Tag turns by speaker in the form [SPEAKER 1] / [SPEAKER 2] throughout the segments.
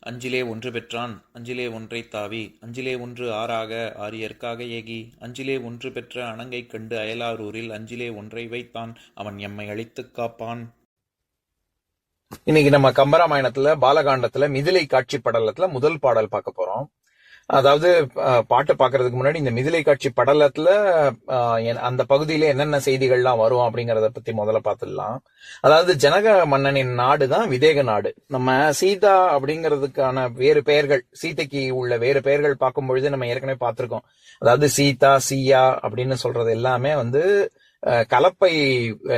[SPEAKER 1] அஞ்சிலே ஒன்று பெற்றான் அஞ்சிலே ஒன்றை தாவி அஞ்சிலே ஒன்று ஆறாக ஆரியர்க்காக ஏகி அஞ்சிலே ஒன்று பெற்ற அணங்கைக் கண்டு அயலாரூரில் அஞ்சிலே ஒன்றை வைத்தான் அவன் எம்மை அழித்துக் காப்பான்.
[SPEAKER 2] இன்னைக்கு நம்ம கம்பராமாயணத்துல பாலகாண்டத்துல மிதிலை காட்சி படலத்துல முதல் பாடல் பார்க்க போறோம். அதாவது பாட்டு பார்க்கறதுக்கு முன்னாடி இந்த மிதிலை காட்சி படலத்துல அஹ், அந்த பகுதியில என்னென்ன செய்திகள்லாம் வரும் அப்படிங்கறத பத்தி முதல்ல பார்த்துடலாம் அதாவது ஜனக மன்னனின் நாடு தான் விதேக நாடு. நம்ம சீதா அப்படிங்கிறதுக்கான வேறு பெயர்கள் சீதைக்கு உள்ள வேறு பெயர்கள் பார்க்கும் பொழுது நம்ம ஏற்கனவே பார்த்திருக்கோம் அதாவது சீதா சீயா அப்படின்னு சொல்றது எல்லாமே வந்து அஹ், கலப்பை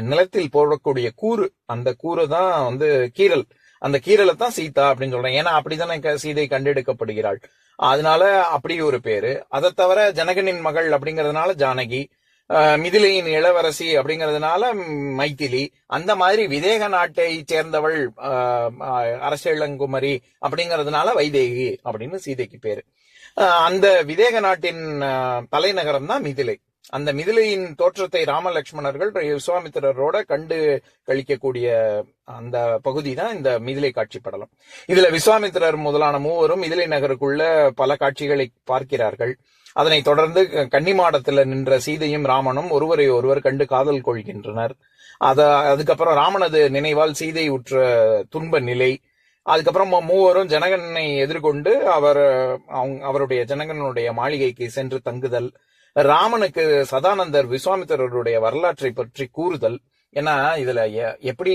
[SPEAKER 2] நிலத்தில் போடக்கூடிய கூறு. அந்த கூறு தான் வந்து கீரல் அந்த கீரலை தான் சீதா அப்படின்னு சொல்றேன். ஏன்னா அப்படித்தானே க- சீதை கண்டெடுக்கப்படுகிறாள். அதனால அப்படி ஒரு பேரு. அதை தவிர ஜனகனின் மகள் அப்படிங்கறதுனால ஜானகி மிதிலையின் இளவரசி அப்படிங்கறதுனால மைத்திலி மைதிலி அந்த மாதிரி விதேக நாட்டை சேர்ந்தவள் அஹ், அஹ், அரசியலங்குமரி அப்படிங்கறதுனால வைதேகி அப்படின்னு சீதைக்கு பேரு. அந்த விதேக நாட்டின் தலைநகரம் தான் மிதிலை. அந்த மிதிலையின் தோற்றத்தை ராமலட்சுமணர்கள் விஸ்வாமித்திரரோட கண்டு கழிக்கக்கூடிய அந்த பகுதி தான் இந்த மிதிலை காட்சி படலம். இதுல விஸ்வாமித்திரர் முதலான மூவரும் மிதிலை நகருக்குள்ள பல காட்சிகளை பார்க்கிறார்கள். அதனைத் தொடர்ந்து கன்னிமாடத்துல நின்ற சீதையும் ராமனும் ஒருவரை ஒருவர் கண்டு காதல் கொள்கின்றனர். அத அதுக்கப்புறம் ராமனது நினைவால் சீதை உற்ற துன்ப நிலை. அதுக்கப்புறம் மூவரும் ஜனகனை எதிர்கொண்டு அவர் அவங்க- அவருடைய ஜனகனுடைய மாளிகைக்கு சென்று தங்குதல். ராமனுக்கு சதானந்தர் விஸ்வாமித்திரருடைய வரலாற்றை பற்றி கூறுதல். ஏன்னா இதுல எ- எப்படி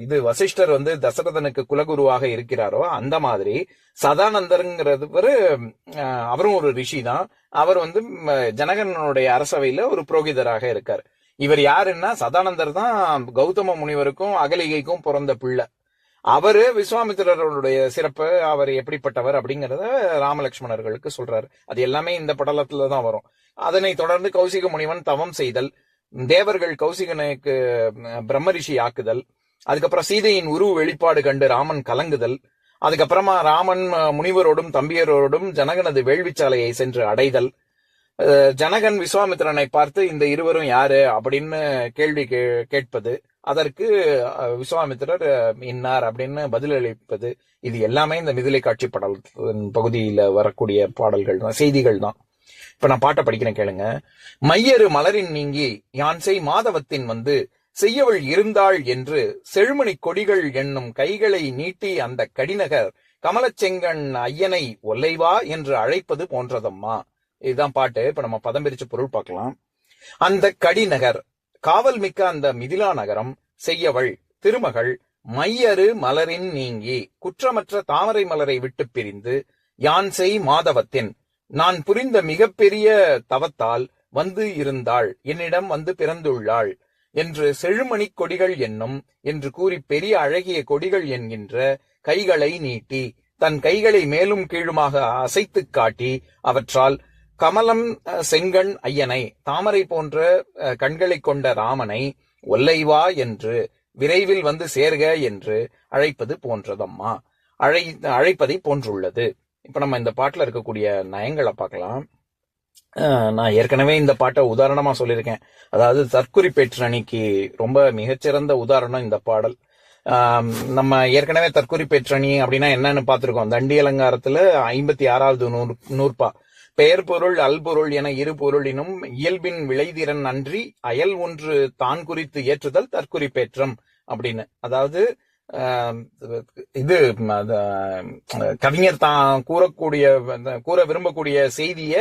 [SPEAKER 2] இது வசிஷ்டர் வந்து தசரதனுக்கு குலகுருவாக இருக்கிறாரோ அந்த மாதிரி சதானந்தருங்கிறவர் அவரும் ஒரு ரிஷி தான் அவர் வந்து ஜனகனனுடைய அரசவையில ஒரு புரோகிதராக இருக்கார். இவர் யாருன்னா சதானந்தர் தான் கௌதம முனிவருக்கும் அகலிகைக்கும் பிறந்த பிள்ளை. அவரு விஸ்வாமித்திரருடைய சிறப்பு அவர் எப்படிப்பட்டவர் அப்படிங்கறத ராமலட்சுமணர்களுக்கு சொல்றாரு. அது எல்லாமே இந்த படலத்துல தான் வரும். அதனை தொடர்ந்து கௌசிக முனிவன் தவம் செய்தல் தேவர்கள் கௌசிகனுக்கு பிரம்ம பிரம்மரிஷி ஆக்குதல் அதுக்கப்புறம் சீதையின் உருவ வெளிப்பாடு கண்டு ராமன் கலங்குதல் அதுக்கப்புறமா ராமன் முனிவரோடும் தம்பியரோடும் ஜனகனது வேள்விச்சாலையை சென்று அடைதல். ஜனகன் விஸ்வாமித்திரனை பார்த்து இந்த இருவரும் யாரு? அப்படின்னு கேள்வி கே- கேட்பது. அதற்கு விஸ்வாமித்திரர் இன்னார் அப்படின்னு பதிலளிப்பது இது எல்லாமே இந்த மிதிலை காட்சி பாடல் பகுதியில வரக்கூடிய பாடல்கள் தான் செய்திகள் தான். இப்ப நான் பாட்டை படிக்கிறேன் கேளுங்க. மையரு மலரின் நீங்கி யான் செய் மாதவத்தின் வந்து செய்யவள் இருந்தாள் என்று செழுமணி கொடிகள் என்னும் கைகளை நீட்டி அந்த கடிநகர் கமலச்செங்கண் ஐயனை ஒல்லைவா என்று அழைப்பது போன்றதம்மா. இதுதான் பாட்டு. இப்ப நம்ம பதம் பிரிச்சு பொருள் பார்க்கலாம். அந்த கடிநகர் காவல் மிக்க அந்த மிதிலா நகரம் செய்யவள் திருமகள் மையறு மலரின் நீங்கி குற்றமற்ற தாமரை மலரை விட்டு பிரிந்து யான் செய் மாதவத்தின். நான் புரிந்த மிகப்பெரிய தவத்தால் வந்து இருந்தாள் என்னிடம் வந்து பிறந்துள்ளாள் என்று செழுமணிக் கொடிகள் என்னும் என்று கூறி பெரிய அழகிய கொடிகள் என்கின்ற கைகளை நீட்டி தன் கைகளை மேலும் கீழுமாக அசைத்துக் காட்டி அவற்றால் கமலம் செங்கண் ஐயனை தாமரை போன்ற கண்களைக் கொண்ட ராமனை ஒல்லைவா என்று விரைவில் வந்து சேர்க என்று அழைப்பது போன்றதம்மா. அழை அழைப்பதை போன்றுள்ளது. இப்ப நம்ம இந்த பாட்டுல இருக்கக்கூடிய நயங்களை பார்க்கலாம். நான் ஏற்கனவே இந்த பாட்டை உதாரணமா சொல்லியிருக்கேன். அதாவது தற்குறி பேற்றணிக்கு ரொம்ப மிகச்சிறந்த உதாரணம் இந்த பாடல். நம்ம ஏற்கனவே தற்குறி பேற்றணி அப்படின்னா என்னன்னு பார்த்திருக்கோம். தண்டி அலங்காரத்துல ஐம்பத்தி ஆறாவது நூறு நூற்பா. பெயர் பொருள் அல்பொருள் என இரு பொருளினும் இயல்பின் விளைதிறன் அன்றி அயல் ஒன்று தான் குறித்து ஏற்றுதல் தற்குறிப்பேற்றம் அப்படின்னு. அதாவது இது கவிஞர் தான் கூறக்கூடிய கூற விரும்பக்கூடிய செய்திய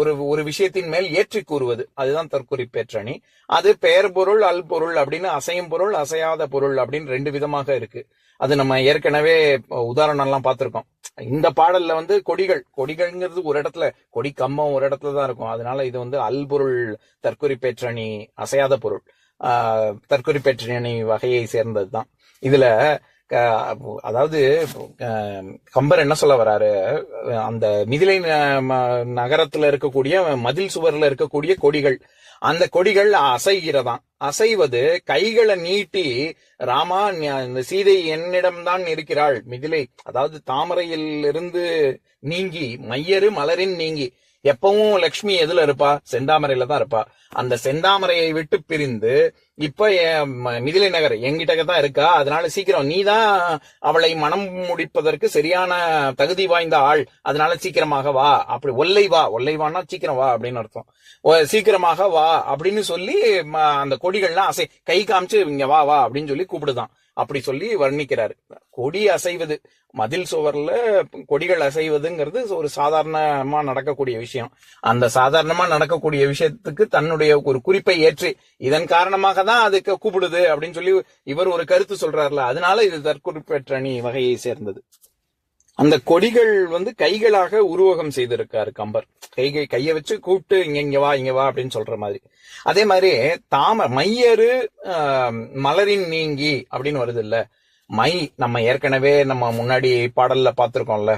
[SPEAKER 2] ஒரு ஒரு விஷயத்தின் மேல் ஏற்றி கூறுவது. அதுதான் தற்குறி பேற்றணி அது பெயர் பொருள் அல் பொருள் அப்படின்னு அசையும் பொருள் அசையாத பொருள் அப்படின்னு ரெண்டு விதமாக இருக்கு. அது நம்ம ஏற்கனவே உதாரணம் எல்லாம் பார்த்திருக்கோம். இந்த பாடல்ல வந்து கொடிகள் கொடிகள்ங்கிறது ஒரு இடத்துல கொடி கம்மம் ஒரு இடத்துல தான் இருக்கும். அதனால இது வந்து அல் பொருள் தற்குறி பேற்றணி அசையாத பொருள். ஆஹ், பேற்றணி வகையை சேர்ந்தது தான் இதுல அதாவது கம்பர் என்ன சொல்ல வராரு? அந்த மிதிலை நகரத்துல இருக்கக்கூடிய மதில் சுவர்ல இருக்கக்கூடிய கொடிகள் அந்த கொடிகள் அசைகிறதாம். அசைவது கைகளை நீட்டி ராமா இந்த சீதை என்னிடம்தான் இருக்கிறாள். மிதிலை அதாவது தாமரையில் இருந்து நீங்கி மையரு மலரின் நீங்கி. எப்பவும் லக்ஷ்மி எதுல இருப்பா? செந்தாமரையில தான் இருப்பா. அந்த செந்தாமரையை விட்டு பிரிந்து இப்ப மிதிலை நகர் எங்கிட்ட தான் இருக்கா? அதனால சீக்கிரம் நீ தான் அவளை மனம் முடிப்பதற்கு சரியான தகுதி வாய்ந்த ஆள். அதனால சீக்கிரமாக வா. அப்படி ஒல்லை வா. ஒல்லை வான்னா சீக்கிரம் வா அப்படின்னு அர்த்தம். சீக்கிரமாக வா அப்படின்னு சொல்லி அந்த கொடிகள்லாம் அசை கை காமிச்சு இங்க வா வா அப்படின்னு சொல்லி கூப்பிடுதான். அப்படி சொல்லி வர்ணிக்கிறாரு. கொடி அசைவது மதில் சுவர்ல கொடிகள் அசைவதுங்கிறது ஒரு சாதாரணமா நடக்கக்கூடிய விஷயம். அந்த சாதாரணமா நடக்கக்கூடிய விஷயத்துக்கு தன்னுடைய ஒரு குறிப்பை ஏற்றி இதன் காரணமாக தான் அதுக்கு கூப்பிடுது அப்படின்னு சொல்லி இவர் ஒரு கருத்து சொல்றாருல அதனால இது தற்குறிப்பேற்றணி வகையை சேர்ந்தது. அந்த கொடிகள் வந்து கைகளாக உருவகம் செய்திருக்காரு கம்பர். கைகை கைய வச்சு கூப்பிட்டு இங்க இங்க வா இங்க வா அப்படின்னு சொல்ற மாதிரி. அதே மாதிரி தாம மையரு ஆஹ், மலரின் நீங்கி அப்படின்னு வருது இல்ல. மை நம்ம ஏற்கனவே நம்ம முன்னாடி பாடல்ல பார்த்திருக்கோம்ல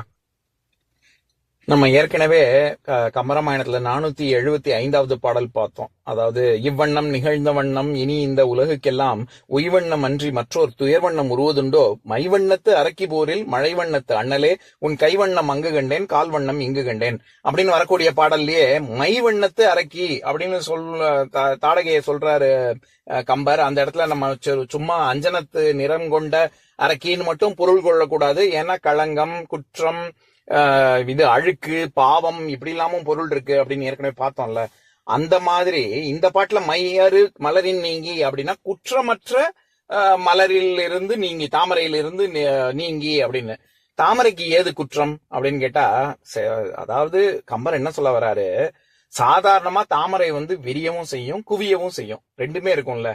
[SPEAKER 2] நம்ம ஏற்கனவே கம்பரமாயணத்துல கம்பராமாயணத்துல நானூத்தி எழுபத்தி ஐந்தாவது பாடல் பார்த்தோம். அதாவது இவ்வண்ணம் நிகழ்ந்த வண்ணம் இனி இந்த உலகுக்கெல்லாம் உய்வண்ணம் அன்றி மற்றோர் துயர்வண்ணம் உருவதுண்டோ மைவண்ணத்து அரக்கி போரில் மழைவண்ணத்து அண்ணலே உன் கைவண்ணம் அங்கு கண்டேன் கால்வண்ணம் இங்கு கண்டேன். அப்படின்னு வரக்கூடிய பாடல்லயே மைவண்ணத்து அரக்கி அப்படின்னு சொல் தாடகையை சொல்றாரு அஹ், கம்பர். அந்த இடத்துல நம்ம சும்மா அஞ்சனத்து நிறம் கொண்ட அரக்கின்னு மட்டும் பொருள் கொள்ளக்கூடாது. ஏன்னா களங்கம் குற்றம் ஆஹ் இது அழுக்கு பாவம் இப்படி இல்லாமும் பொருள் இருக்கு அப்படின்னு ஏற்கனவே பார்த்தோம்ல. அந்த மாதிரி இந்த பாட்டுல மையறு மலரின் நீங்கி அப்படின்னா குற்றமற்ற ஆஹ், மலரில் இருந்து நீங்கி தாமரையில் இருந்து நீ- நீங்கி அப்படின்னு. தாமரைக்கு ஏது குற்றம் அப்படின்னு கேட்டா ச- அதாவது கம்பர் என்ன சொல்ல வராரு? சாதாரணமா தாமரை வந்து விரியவும் செய்யும் குவியவும் செய்யும். ரெண்டுமே இருக்கும்ல.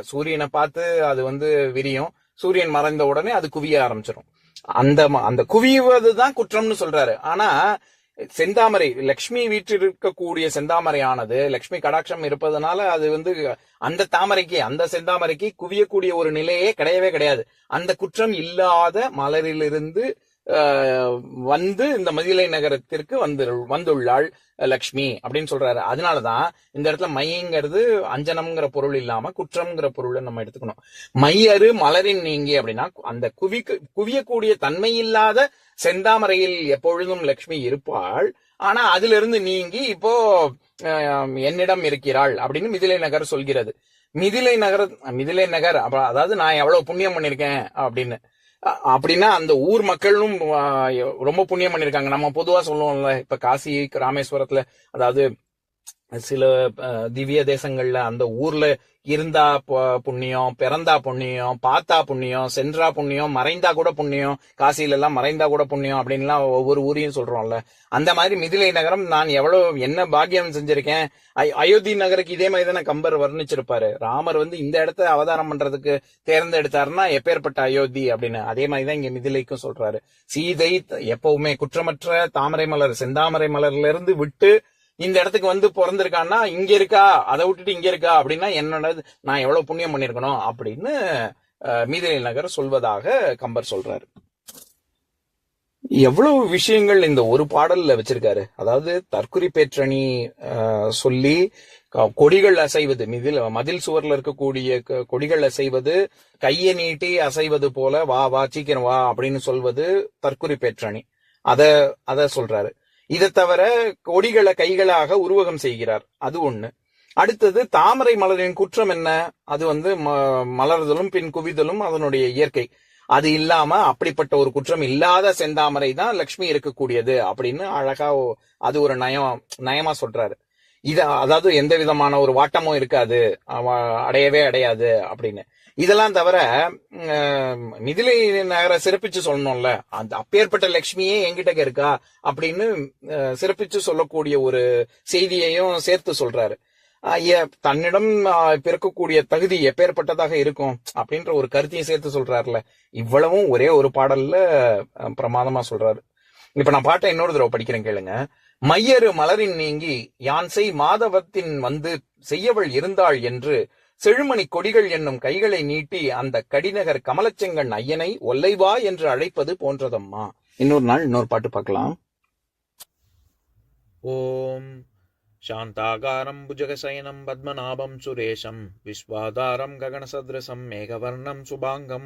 [SPEAKER 2] சூரியனை பார்த்து அது வந்து விரியும். சூரியன் மறைந்த உடனே அது குவிய ஆரம்பிச்சிடும் அந்த ம- அந்த குவிவதுதான் குற்றம்னு சொல்றாரு. ஆனா செந்தாமரை லக்ஷ்மி வீட்டில் இருக்கக்கூடிய செந்தாமரையானது லக்ஷ்மி கடாட்சம் இருப்பதனால அது வந்து அந்த தாமரைக்கு அந்த செந்தாமரைக்கு குவியக்கூடிய ஒரு நிலையே கிடையவே கிடையாது. அந்த குற்றம் இல்லாத மலரிலிருந்து வந்து இந்த மதிலை நகரத்திற்கு வந்து வந்துள்ளாள் லக்ஷ்மி அப்படின்னு சொல்றாரு. அதனாலதான் இந்த இடத்துல மையங்கிறது அஞ்சனம்ங்கிற பொருள் இல்லாம குற்றம்ங்கிற பொருளை நம்ம எடுத்துக்கணும். மையரு மலரின் நீங்கி அப்படின்னா அந்த குவிக்கு குவியக்கூடிய தன்மை இல்லாத செந்தாமரையில் எப்பொழுதும் லக்ஷ்மி இருப்பாள். ஆனா அதுல இருந்து நீங்கி இப்போ ஆஹ், என்னிடம் இருக்கிறாள் அப்படின்னு மிதிலை நகர் சொல்கிறது. மிதிலை நகர் மிதிலை நகர் அப்ப அதாவது நான் எவ்வளவு புண்ணியம் பண்ணிருக்கேன் அப்படின்னு. அப்படின்னா அந்த ஊர் மக்களும் ரொம்ப புண்ணியம் பண்ணிருக்காங்க. நம்ம பொதுவா சொல்லுவோம்ல இப்ப காசி ராமேஸ்வரத்துல அதாவது சில திவ்ய தேசங்கள்ல அந்த ஊர்ல இருந்தா புண்ணியம் பிறந்தா புண்ணியம் பார்த்தா புண்ணியம் சென்றா புண்ணியம் மறைந்தா கூட புண்ணியம் காசியில எல்லாம் மறைந்தா கூட புண்ணியம் அப்படின்லாம் ஒவ்வொரு ஊரையும் சொல்றோம்ல. அந்த மாதிரி மிதிலை நகரம் நான் எவ்வளவு என்ன பாக்கியம் செஞ்சிருக்கேன்? அய்- அயோத்தி நகருக்கு இதே மாதிரி தானே கம்பர் வர்ணிச்சிருப்பாரு. ராமர் வந்து இந்த இடத்த அவதாரம் பண்றதுக்கு தேர்ந்தெடுத்தாருன்னா எப்பேற்பட்ட அயோத்தி அப்படின்னு. அதே மாதிரி தான் இங்க மிதிலைக்கும் சொல்றாரு. சீதை எப்பவுமே குற்றமற்ற தாமரை மலர் செந்தாமரை மலர்ல இருந்து விட்டு இந்த இடத்துக்கு வந்து பிறந்திருக்கான்னா இங்க இருக்கா? அதை விட்டுட்டு இங்க இருக்கா? அப்படின்னா என்னோட நான் எவ்வளவு புண்ணியம் பண்ணிருக்கணும் அப்படின்னு அஹ், நகர் சொல்வதாக கம்பர் சொல்றாரு. எவ்வளவு விஷயங்கள் இந்த ஒரு பாடல்ல வச்சிருக்காரு. அதாவது தற்குறி பேற்றணி அஹ், சொல்லி கொடிகள் அசைவது மிதில் மதில் சுவர்ல இருக்கக்கூடிய கொடிகள் அசைவது கையை நீட்டி அசைவது போல வா வா சீக்கிரம் வா அப்படின்னு சொல்வது தற்குறி பேற்றணி. அத அத சொல்றாரு. இதை தவிர கொடிகளை கைகளாக உருவகம் செய்கிறார். அது ஒண்ணு. அடுத்தது தாமரை மலரின் குற்றம் என்ன? அது வந்து ம- மலர்தலும் பின் குவிதலும் அதனுடைய இயற்கை. அது இல்லாம அப்படிப்பட்ட ஒரு குற்றம் இல்லாத செந்தாமரை தான் லக்ஷ்மி இருக்கக்கூடியது அப்படின்னு அழகா அது ஒரு நயம் நயமா சொல்றாரு. இது அதாவது எந்த விதமான ஒரு வாட்டமும் இருக்காது. அடையவே அடையாது அப்படின்னு. இதெல்லாம் தவிர மிதிலை நகரை சிறப்பிச்சு சொல்லணும்ல. அந்த அப்பேற்பட்ட லக்ஷ்மியே என்கிட்ட இருக்கா அப்படின்னு அஹ், சிறப்பிச்சு சொல்லக்கூடிய ஒரு செய்தியையும் சேர்த்து சொல்றாரு. தன்னிடம் பிறக்கக்கூடிய தகுதி எப்பேற்பட்டதாக இருக்கும் அப்படின்ற ஒரு கருத்தையும் சேர்த்து சொல்றாருல. இவ்வளவும் ஒரே ஒரு பாடல்ல பிரமாதமா சொல்றாரு. இப்ப நான் பாட்டை இன்னொரு தடவை படிக்கிறேன் கேளுங்க. மையரு மலரின் நீங்கி யான் செய் மாதவத்தின் வந்து செய்யவள் இருந்தாள் என்று செழுமணி கொடிகள் என்னும் கைகளை நீட்டி அந்த கடிநகர் கமலச்செங்கண் ஐயனை ஒல்லைவா என்று அழைப்பது போன்றதம்மா இன்னொரு நாள் இன்னொரு பாட்டு பார்க்கலாம்
[SPEAKER 1] ॐ शान्ताकारं भुजगशयनं पद्मनाभं सुरेशं विश्वाधारं गगनसदृशं मेघवर्णं शुभाङ्गं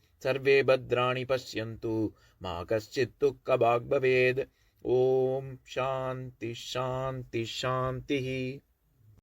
[SPEAKER 1] सर्वे भद्राणि पश्यन्तु मा कश्चित् दुःखभाग् भवेद्। ॐ शान्ति शान्ति शान्तिः।